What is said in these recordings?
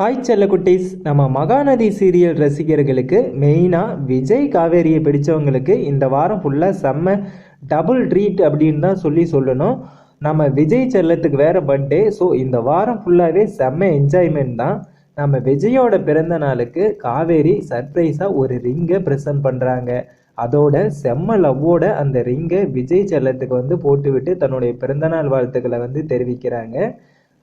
Hi செல்லக்குட்டீஸ். நம்ம Mahanadi serial ரசிகர்களுக்கு மெயினாக விஜய் காவேரியை பிடிச்சவங்களுக்கு இந்த வாரம் ஃபுல்லாக செம்ம டபுள் ட்ரீட் அப்படின்னு தான் சொல்லி சொல்லணும். நம்ம விஜய் செல்லத்துக்கு வேறு பர்த்டே ஸோ இந்த வாரம் ஃபுல்லாகவே செம்ம என்ஜாய்மெண்ட் தான். நம்ம விஜயோட பிறந்த நாளுக்கு காவேரி சர்ப்ரைஸாக ஒரு ரிங்கை ப்ரெசன்ட் பண்ணுறாங்க அதோட செம்ம லவ்வோட அந்த ரிங்கை விஜய் செல்லத்துக்கு வந்து போட்டுவிட்டு தன்னுடைய பிறந்தநாள் வாழ்த்துக்களை வந்து தெரிவிக்கிறாங்க.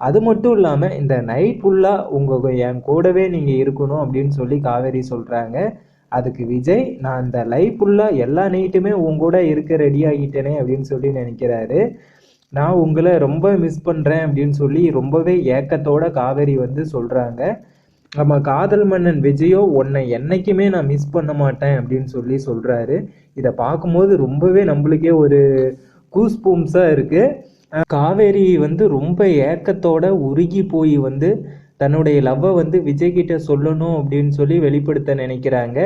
அது மட்டும் இல்லாமல் இந்த நைட் ஃபுல்லாக உங்கள் என் கூடவே நீங்கள் இருக்கணும் அப்படின்னு சொல்லி காவேரி சொல்கிறாங்க அதுக்கு விஜய் நான் இந்த லைஃப் ஃபுல்லாக எல்லா நைட்டுமே உங்க கூட இருக்க ரெடி ஆகிட்டேனே அப்படின்னு சொல்லி நினைக்கிறாரு. நான் உங்களை ரொம்ப மிஸ் பண்ணுறேன் அப்படின்னு சொல்லி ரொம்பவே ஏக்கத்தோட காவேரி வந்து சொல்கிறாங்க நம்ம காதல் மன்னன் விஜயோ உன்னை என்னைக்குமே நான் மிஸ் பண்ண மாட்டேன் அப்படின்னு சொல்லி சொல்கிறாரு இதை பார்க்கும்போது ரொம்பவே நம்மளுக்கே ஒரு கூஸ் பூம்ஸாக இருக்குது காவேரி வந்து ரொம்ப ஏக்கத்தோட உருகி போய் வந்து தன்னுடைய லவ்வை வந்து விஜய் கிட்ட சொல்லணும் அப்படின்னு சொல்லி வெளிப்படுத்த நினைக்கிறாங்க.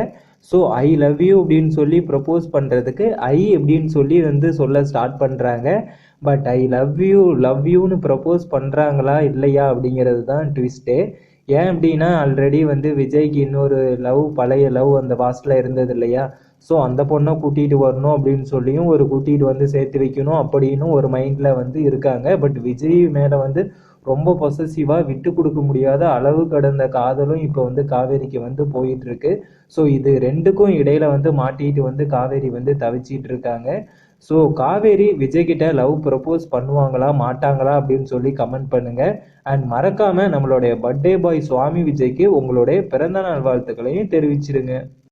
ஸோ ஐ லவ் யூ அப்படின்னு சொல்லி ப்ரப்போஸ் பண்ணுறதுக்கு ஐ அப்படின்னு சொல்லி வந்து சொல்ல ஸ்டார்ட் பண்ணுறாங்க but I love you love யூன்னு ப்ரப்போஸ் பண்ணுறாங்களா இல்லையா அப்படிங்கிறது தான் ட்விஸ்ட்டே ஏன் அப்படின்னா ஆல்ரெடி வந்து விஜய்க்கு இன்னொரு லவ் பழைய லவ் அந்த பாஸ்டில் இருந்தது இல்லையா? ஸோ அந்த பொண்ணை கூட்டிகிட்டு வரணும் அப்படின்னு சொல்லியும் ஒரு கூட்டிகிட்டு வந்து சேர்த்து வைக்கணும் அப்படின்னு ஒரு மைண்டில் வந்து இருக்காங்க. பட் விஜய் மேலே வந்து ரொம்ப பொசசிவாக விட்டு கொடுக்க முடியாத அளவு கடந்த காதலும் இப்போ வந்து காவேரிக்கு வந்து போயிட்டு இருக்கு ஸோ இது ரெண்டுக்கும் இடையில வந்து மாட்டிட்டு வந்து காவேரி வந்து தவிச்சிட்டு இருக்காங்க. ஸோ காவேரி விஜய்கிட்ட லவ் ப்ரப்போஸ் பண்ணுவாங்களா மாட்டாங்களா அப்படின்னு சொல்லி கமெண்ட் பண்ணுங்க. அண்ட் மறக்காம நம்மளுடைய பர்த்டே பாய் சுவாமி விஜய்க்கு உங்களுடைய பிறந்தநாள் வாழ்த்துக்களையும் தெரிவிச்சிருங்க.